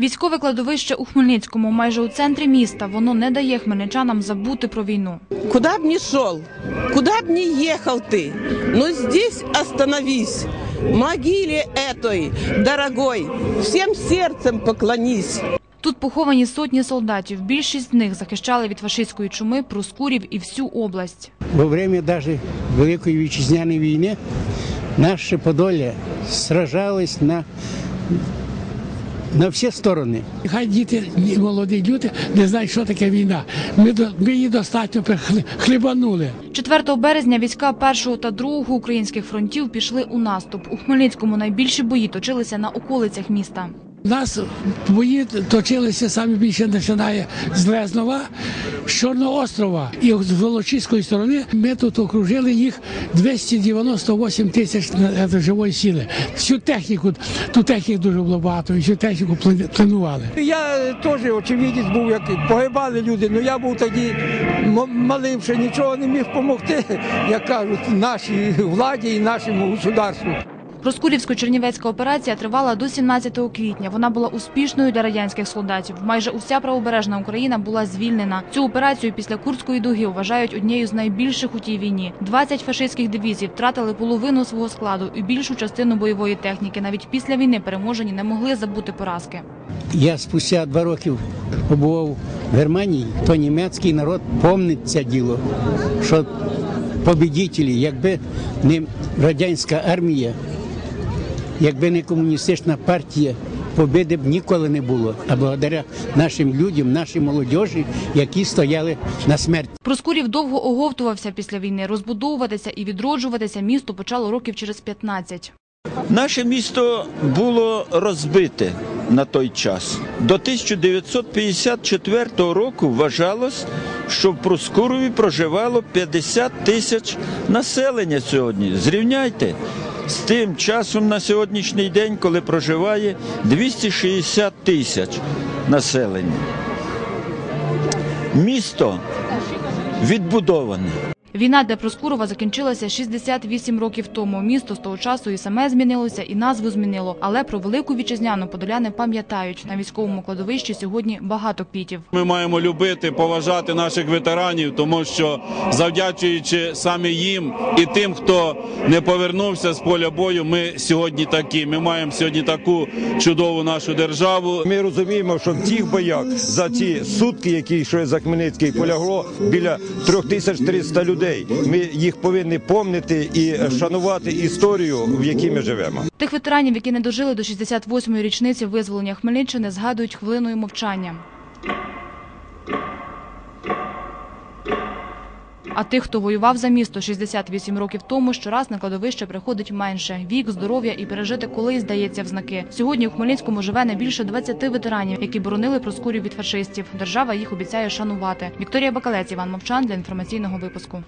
Військове кладовище у Хмельницькому, майже у центрі міста, воно не дає хмельничанам забути про війну. Куда б ни шел, куда б ни ехал ты, но здесь остановись. Могиле этой, дорогой, всем сердцем поклонись. Тут поховані сотні солдатів. Більшість з них захищали від фашистської чуми Проскурів і всю область. Во время даже Великої Вітчизняної війни наше Подолля сражалось на, на всі сторони. Хай діти молоді люди не знають, що таке війна. Ми, до- ми її достатньо хлібанули. 4 березня війська першого та другого українських фронтів пішли у наступ. У Хмельницькому найбільші бої точилися на околицях міста. У нас бої точилися саме більше починає з Лезнова, з Чорного острова і з Волочиської сторони. Ми тут окружили їх 298 тисяч живої сили. Всю техніку, ту техніку дуже було багато, і всю техніку планували. Я теж очевидець був, як погибали люди. Ну я був тоді малим, ще нічого не міг допомогти, як кажуть, нашій владі і нашому государству. Проскурівсько-чернівецька операція тривала до 17 квітня. Вона була успішною для радянських солдатів. Майже уся правобережна Україна була звільнена. Цю операцію після Курської дуги вважають однією з найбільших у тій війні. 20 фашистських дивізій втратили половину свого складу і більшу частину бойової техніки. Навіть після війни переможені не могли забути поразки. Я спустя два роки побував в Германії, то німецький народ помнить це діло, що побідітелі, якби не радянська армія, якби не комуністична партія, побіди б ніколи не було. А благодаря нашим людям, нашій молодіжі, які стояли на смерть. Проскурів довго оговтувався після війни. Розбудовуватися і відроджуватися місто почало років через 15. Наше місто було розбите на той час. До 1954 року вважалось, що в Проскурові проживало 50 тисяч населення сьогодні. Зрівняйте з тим часом на сьогоднішній день, коли проживає 260 тисяч населення. Місто відбудоване. Війна для Проскурова закінчилася 68 років тому. Місто з того часу і саме змінилося, і назву змінило. Але про велику вітчизняну подоляни пам'ятають. На військовому кладовищі сьогодні багато квітів. Ми маємо любити, поважати наших ветеранів, тому що завдячуючи саме їм і тим, хто не повернувся з поля бою, ми сьогодні такі. Ми маємо сьогодні таку чудову нашу державу. Ми розуміємо, що в цих боях за ці сутки, які йшли за Хмельницький, полягло біля 3300 людей. Ми їх повинні помнити і шанувати історію, в якій ми живемо. Тих ветеранів, які не дожили до 68-ї річниці визволення Хмельниччини, згадують хвилиною мовчання. А тих, хто воював за місто 68 років тому, щораз на кладовище приходить менше. Вік, здоров'я і пережити колись здається в знаки. Сьогодні у Хмельницькому живе не більше 20 ветеранів, які боронили Проскурів від фашистів. Держава їх обіцяє шанувати. Вікторія Бакалець, Іван Мовчан для інформаційного випуску.